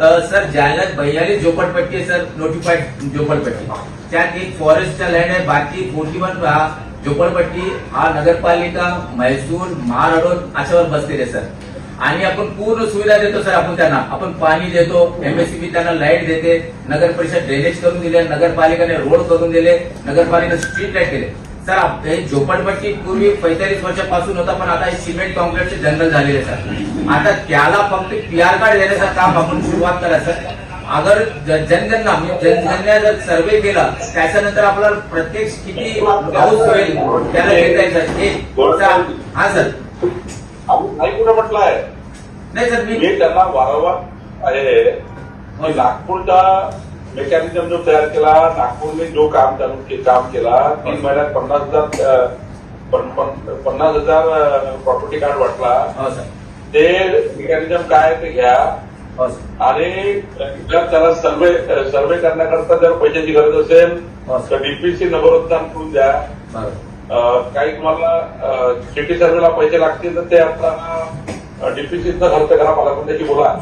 Sir ज्याला बयालीस झोपडपट्टी आहे सर नोटिफाईड झोपडपट्टी. त्यात एक फॉरेस्टचा लँड आहे बाकी फोर्टी वन झोपडपट्टी हा नगरपालिका म्हैसूर महाराडोन अशावर बसलेले सर. आणि आपण पूर्ण सुविधा देतो सर आपण त्यांना. आपण पाणी देतो एमएससीबी त्यांना लाइट देते नगर परिषद ड्रेनेज करून दिले नगरपालिकेने रोड करून दिले नगरपालिकेने स्ट्रीट लाइट केले. सर हे झोपडपट्टी पूर्वी पैतालीस वर्षापासून होता पण आता हे सिमेंट कॉन्क्रीटचे जंगल झालेले सर. आता त्याला फक्त पीआर कार्ड देण्याचं काम आपण सुरुवात करा सर. अगर जनगणना म्हणजे जनगणना जर सर्वे केला त्याच्यानंतर आपल्याला प्रत्येक किती पाऊस होईल त्याला घेता येईल सर. हे सर, हा नाही कुठं म्हटलंय? नाही सर मी त्यांना वारंवार आहे की नागपूरचा मेकॅनिझम जो तयार केला नागपूरने जो काम काम केला तीन महिन्यात पन्नास हजार पन्नास हजार प्रॉपर्टी कार्ड वाटला. हो सर. ते मेकॅनिझम काय ते घ्या. हो आणि जर त्याला सर्वे सर्वे करण्याकरता जर पैशाची गरज असेल हो. तर डीपीसी नगरोत्थान करून द्या. काही तुम्हाला सिटी सर्वेला पैसे लागतील तर ते आता डीपीसीचा खर्च करा मला पण त्याची बोला.